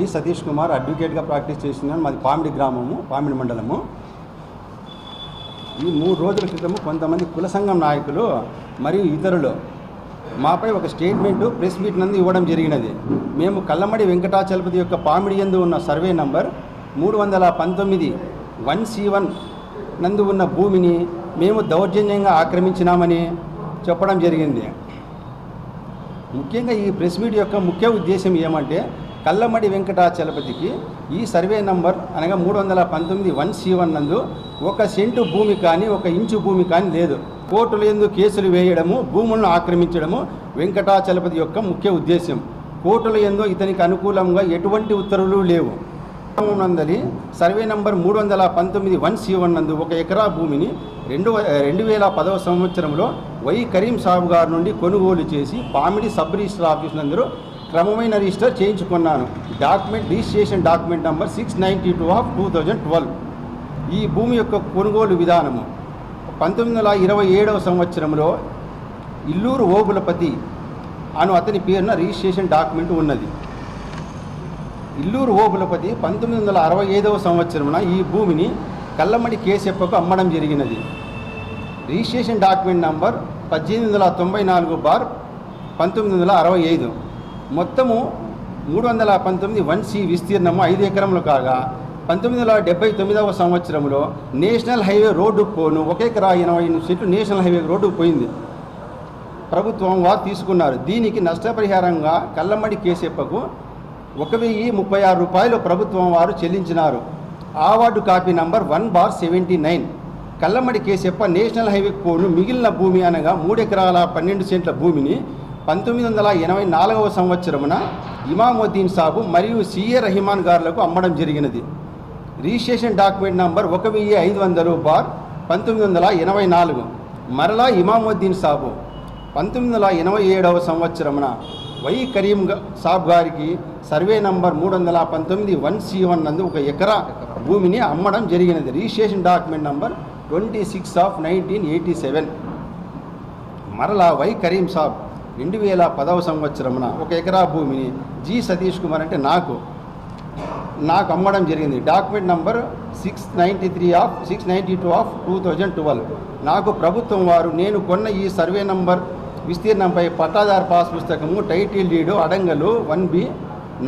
G Satish Kumar అడ్వకేట్గా practice చేస్తున్నాను మాది పామిడి గ్రామము పామిడి మండలము. ఈ మూడు రోజుల క్రితము కొంతమంది కుల సంఘం నాయకులు మరియు ఇతరులు మాపై ఒక స్టేట్మెంటు ప్రెస్ మీట్ నందు ఇవ్వడం జరిగినది. మేము కల్లమడి వెంకటాచలపతి యొక్క పామిడి యందు ఉన్న సర్వే నంబర్ మూడు వందల పంతొమ్మిది వన్ సి వన్ నందు ఉన్న భూమిని మేము దౌర్జన్యంగా ఆక్రమించినామని చెప్పడం జరిగింది. ముఖ్యంగా ఈ ప్రెస్ మీట్ యొక్క ముఖ్య ఉద్దేశం ఏమంటే కల్లమడి వెంకటాచలపతికి ఈ సర్వే నంబర్ అనగా మూడు వందల పంతొమ్మిది వన్ సి వన్ నందు ఒక సెంటు భూమి కానీ ఒక ఇంచు భూమి కానీ లేదు. కోర్టుల ఎందు కేసులు వేయడము భూములను ఆక్రమించడము వెంకటాచలపతి యొక్క ముఖ్య ఉద్దేశం కోర్టుల ఎందు ఇతనికి అనుకూలంగా ఎటువంటి ఉత్తర్వులు లేవు. నందలి సర్వే నంబర్ మూడు వందల పంతొమ్మిది వన్ సి వన్ నందు ఒక ఎకరా భూమిని రెండు రెండు వేల పదవ సంవత్సరంలో వై కరీం సాబు గారి నుండి కొనుగోలు చేసి పామిడి సబ్ రిజిస్టర్ ఆఫీస్ నందు క్రమమైన రిజిస్టర్ చేయించుకున్నాను. Document registration document number six ninety two of two thousand twelve ఈ భూమి యొక్క కొనుగోలు విధానము. పంతొమ్మిది వందల ఇరవై ఏడవ సంవత్సరంలో ఇల్లూరు ఓబులపతి అను అతని పేరున రిజిస్ట్రేషన్ డాక్యుమెంట్ ఉన్నది. ఇల్లూరు ఓబులపతి పంతొమ్మిది వందల అరవై ఐదవ సంవత్సరమున ఈ భూమిని కల్లమడి కేసెప్పకు అమ్మడం జరిగినది. రిజిస్ట్రేషన్ డాక్యుమెంట్ నంబర్ పద్దెనిమిది వందల తొంభై నాలుగు బార్ పంతొమ్మిది వందల అరవై ఐదు. మొత్తము మూడు వందల పంతొమ్మిది వన్ సి విస్తీర్ణము ఐదు ఎకరములు కాగా పంతొమ్మిది వందల డెబ్బై తొమ్మిదవ సంవత్సరంలో నేషనల్ హైవే రోడ్డు పోను ఒక ఎకరా ఎనభై ఎనిమిది సెంట్లు నేషనల్ హైవే రోడ్డు పోయింది. ప్రభుత్వం వారు తీసుకున్నారు. దీనికి నష్టపరిహారంగా కల్లమ్మడి కేసెప్పకు ఒక వెయ్యి ముప్పై ఆరు రూపాయలు ప్రభుత్వం వారు చెల్లించినారు. Award copy number one bar seventy nine. Kallammadi Keseppa national highway పోను మిగిలిన భూమి అనగా మూడు ఎకరాల పన్నెండు సెంట్ల భూమిని పంతొమ్మిది వందల ఎనభై నాలుగవ సంవత్సరమున ఇమాముద్దీన్ సాబు మరియు సిఏ రహిమాన్ గారులకు అమ్మడం జరిగినది. రిజిస్ట్రేషన్ డాక్యుమెంట్ నంబర్ ఒక వెయ్యి ఐదు వందలు బార్ పంతొమ్మిది వందల ఎనభై నాలుగు. మరలా ఇమాముద్దీన్ సాబు పంతొమ్మిది వందల ఎనభై ఏడవ సంవత్సరమున వై కరీం సాబ్ గారికి సర్వే నంబర్ మూడు వందల పంతొమ్మిది వన్ సి వన్ నందు ఒక ఎకరా భూమిని అమ్మడం జరిగినది. Registration document number twenty six of nineteen eighty seven. మరలా వై కరీం సాబ్ రెండు వేల పదవ సంవత్సరమున ఒక ఎకరా భూమిని జి సతీష్ కుమార్ అంటే నాకు నాకు అమ్మడం జరిగింది. Document number six ninety three of six ninety two of two thousand twelve నాకు ప్రభుత్వం వారు నేను కొన్న ఈ సర్వే నంబర్ విస్తీర్ణంపై పట్టాదారు పాస్ పుస్తకము టైటిల్ డీడు అడంగలు వన్ బి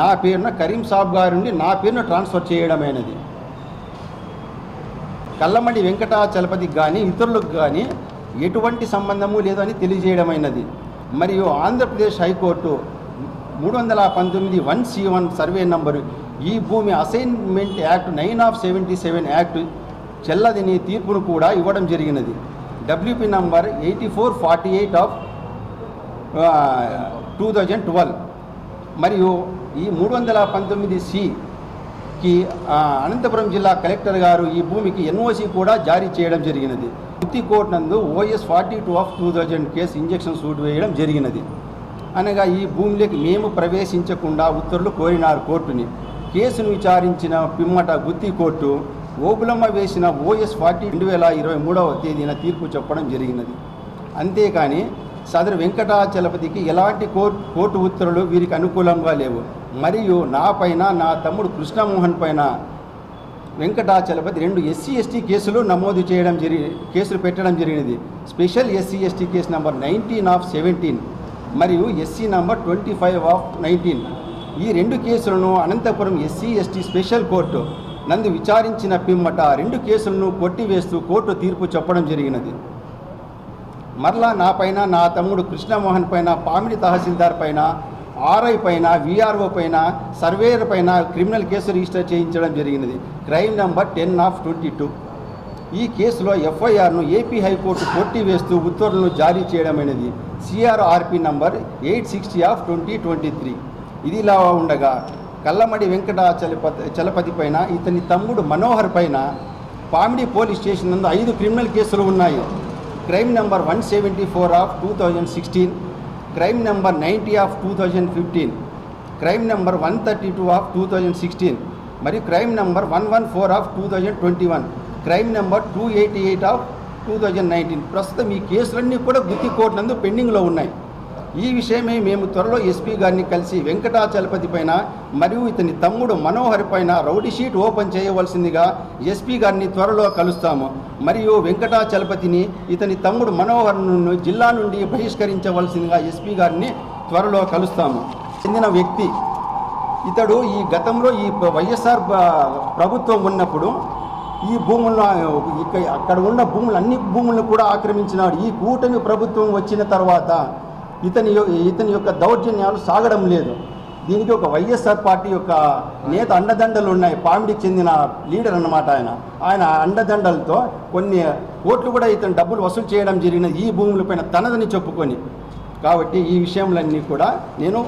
నా పేరున కరీం సాబ్ గారి నుండి నా పేరును ట్రాన్స్ఫర్ చేయడమైనది. కల్లమడి వెంకటాచలపతికి కానీ ఇతరులకు కానీ ఎటువంటి సంబంధము లేదని తెలియజేయడమైనది. మరియు ఆంధ్రప్రదేశ్ హైకోర్టు మూడు వందల పంతొమ్మిది one C one survey number ఈ భూమి assignment act nine of seventy seven act చెల్లదని తీర్పును కూడా ఇవ్వడం జరిగినది. WP number eighty four forty eight of two thousand twelve. మరియు ఈ మూడు వందల పంతొమ్మిది సికి అనంతపురం జిల్లా కలెక్టర్ గారు ఈ భూమికి ఎన్ఓసి కూడా జారీ చేయడం జరిగినది. గుత్తి కోర్టు నందు OS forty two of two thousand case injunction suit వేయడం జరిగినది. అనగా ఈ భూమిలోకి మేము ప్రవేశించకుండా ఉత్తర్వులు కోరినారు కోర్టుని. కేసును విచారించిన పిమ్మట గుత్తి కోర్టు ఓబులమ్మ వేసిన ఓఎస్ ఫార్టీ రెండు వేల ఇరవై మూడవ తేదీన తీర్పు చెప్పడం జరిగినది. అంతేకాని సదరు వెంకటాచలపతికి ఎలాంటి కోర్టు కోర్టు ఉత్తర్వులు వీరికి అనుకూలంగా లేవు. మరియు నా పైన నా తమ్ముడు కృష్ణమోహన్ పైన వెంకటాచలపతి రెండు ఎస్సీ ఎస్టీ కేసులు నమోదు చేయడం జరిగి కేసులు పెట్టడం జరిగినది. Special SC ST case number nineteen of seventeen మరియు SC number twenty five of nineteen. ఈ రెండు కేసులను Anantapuram SC ST special court నందు విచారించిన పిమ్మట రెండు కేసులను కొట్టివేస్తూ కోర్టు తీర్పు చెప్పడం జరిగినది. మరలా నా పైన నా తమ్ముడు కృష్ణమోహన్ పైన పామిడి తహసీల్దార్ పైన ఆర్ఐ పైన విఆర్ఓ పైన సర్వేయర్ పైన క్రిమినల్ కేసు రిజిస్టర్ చేయించడం జరిగినది. Crime number ten of twenty two. ఈ కేసులో ఎఫ్ఐఆర్ను ఏపీ హైకోర్టు కొట్టివేస్తూ ఉత్తర్వులను జారీ చేయడమైనది. CRRP number eight sixty of twenty twenty three. ఇది ఇలా ఉండగా కల్లమడి వెంకటాచలపతి చలపతి పైన ఇతని తమ్ముడు మనోహర్ పైన పామిడి పోలీస్ స్టేషన్ నందు ఐదు క్రిమినల్ కేసులు ఉన్నాయి. Crime number one seventy four of two thousand sixteen. Crime number ninety of two thousand fifteen crime number one thirty two of two thousand sixteen మరియు crime number one one four of two thousand twenty one crime number two eighty eight of two thousand nineteen ప్రస్తుతం ఈ కేసులన్నీ కూడా గుత్తి court నందు పెండింగ్లో ఉన్నాయి. ఈ విషయమై మేము త్వరలో ఎస్పీ గారిని కలిసి వెంకటాచలపతి పైన మరియు ఇతని తమ్ముడు మనోహర్ పైన రౌడీ షీట్ ఓపెన్ చేయవలసిందిగా ఎస్పీ గారిని త్వరలో కలుస్తాము. మరియు వెంకటాచలపతిని ఇతని తమ్ముడు మనోహర్ను జిల్లా నుండి బహిష్కరించవలసిందిగా ఎస్పీ గారిని త్వరలో కలుస్తాము. చెందిన వ్యక్తి. ఇతడు ఈ గతంలో ఈ వైఎస్ఆర్ ప్రభుత్వం ఉన్నప్పుడు ఈ భూములను ఇక్కడ అక్కడ ఉన్న భూములు అన్ని భూములను కూడా ఆక్రమించినాడు. ఈ కూటమి ప్రభుత్వం వచ్చిన తర్వాత ఇతని ఇతని యొక్క దౌర్జన్యాలు సాగడం లేదు. దీనికి ఒక వైఎస్ఆర్ పార్టీ యొక్క నేత అండదండలు ఉన్నాయి. పామిడికి చెందిన లీడర్ అన్నమాట ఆయన. ఆయన అండదండలతో కొన్ని కోట్లు కూడా ఇతను డబ్బులు వసూలు చేయడం జరిగిన ఈ భూములపైన తనదని చెప్పుకొని. కాబట్టి ఈ విషయంలన్నీ కూడా నేను